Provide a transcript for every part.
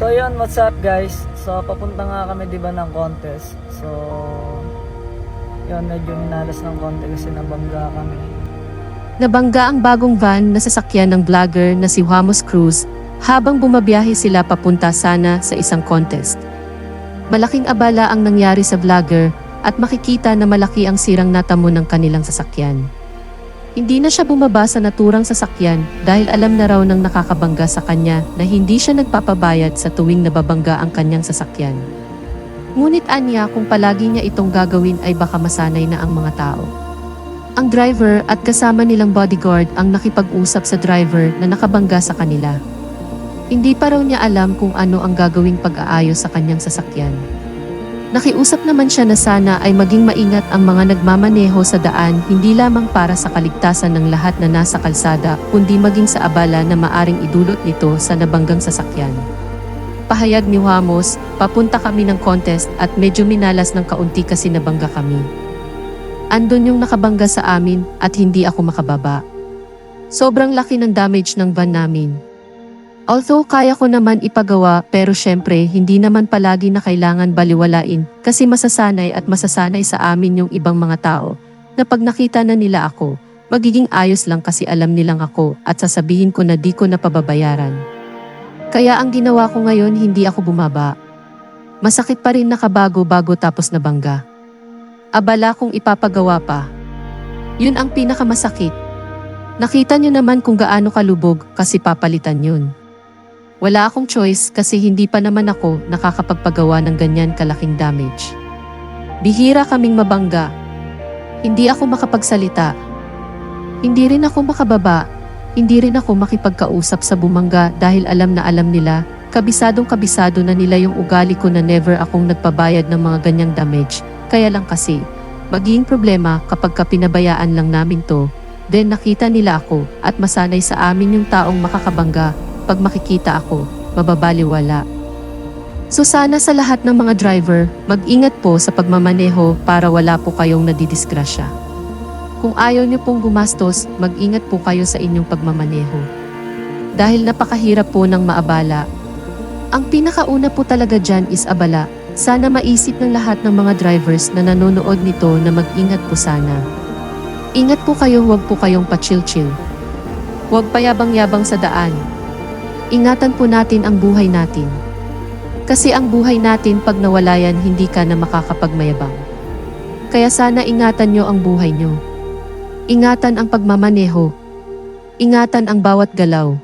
So yun, what's up guys? So papunta nga kami 'di ba ng contest. So yun, medyo minalas ng konti kasi nabangga kami. Nabangga ang bagong van na sasakyan ng vlogger na si Juamos Cruz habang bumabiyahe sila papunta sana sa isang contest. Malaking abala ang nangyari sa vlogger at makikita na malaki ang sirang natamo ng kanilang sasakyan. Hindi na siya bumaba sa naturang sasakyan dahil alam na raw ng nakakabangga sa kanya na hindi siya nagpapabayad sa tuwing nababangga ang kanyang sasakyan. Ngunit anya kung palagi niya itong gagawin ay baka masanay na ang mga tao. Ang driver at kasama nilang bodyguard ang nakipag-usap sa driver na nakabangga sa kanila. Hindi pa raw niya alam kung ano ang gagawing pag-aayos sa kanyang sasakyan. Nakiusap naman siya na sana ay maging maingat ang mga nagmamaneho sa daan hindi lamang para sa kaligtasan ng lahat na nasa kalsada kundi maging sa abala na maaring idulot nito sa nabanggang sasakyan. Pahayag ni Juamos, papunta kami ng contest at medyo minalas ng kaunti kasi nabangga kami. Andun yung nakabangga sa amin at hindi ako makababa. Sobrang laki ng damage ng van namin. Although kaya ko naman ipagawa pero syempre hindi naman palagi na kailangan baliwalain kasi masasanay at masasanay sa amin yung ibang mga tao na pag nakita na nila ako, magiging ayos lang kasi alam nilang ako at sasabihin ko na di ko napababayaran. Kaya ang ginawa ko ngayon hindi ako bumaba. Masakit pa rin nakabago bago tapos nabangga. Abala kung ipapagawa pa. Yun ang pinakamasakit. Nakita nyo naman kung gaano kalubog kasi papalitan yun. Wala akong choice kasi hindi pa naman ako nakakapagpagawa ng ganyan kalaking damage. Bihira kaming mabangga. Hindi ako makapagsalita. Hindi rin ako makababa. Hindi rin ako makipagkausap sa bumangga dahil alam na alam nila, kabisadong kabisado na nila yung ugali ko na never akong nagpabayad ng mga ganyang damage. Kaya lang kasi, magiging problema kapag ka pinabayaan lang namin to, then nakita nila ako at masanay sa amin yung taong makakabangga pag makikita ako, mababaliwala. So sana sa lahat ng mga driver, mag-ingat po sa pagmamaneho para wala po kayong nadidisgrasya. Kung ayaw niyo pong gumastos, mag-ingat po kayo sa inyong pagmamaneho. Dahil napakahirap po ng maabala. Ang pinakauna po talaga dyan is abala. Sana maisip ng lahat ng mga drivers na nanonood nito na mag-ingat po sana. Ingat po kayo, huwag po kayong pa-chill-chill. Huwag payabang-yabang sa daan. Ingatan po natin ang buhay natin. Kasi ang buhay natin pag nawala yan hindi ka na makakapagmayabang. Kaya sana ingatan nyo ang buhay nyo. Ingatan ang pagmamaneho. Ingatan ang bawat galaw.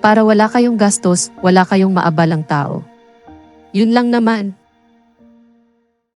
Para wala kayong gastos, wala kayong maabalang tao. Yun lang naman.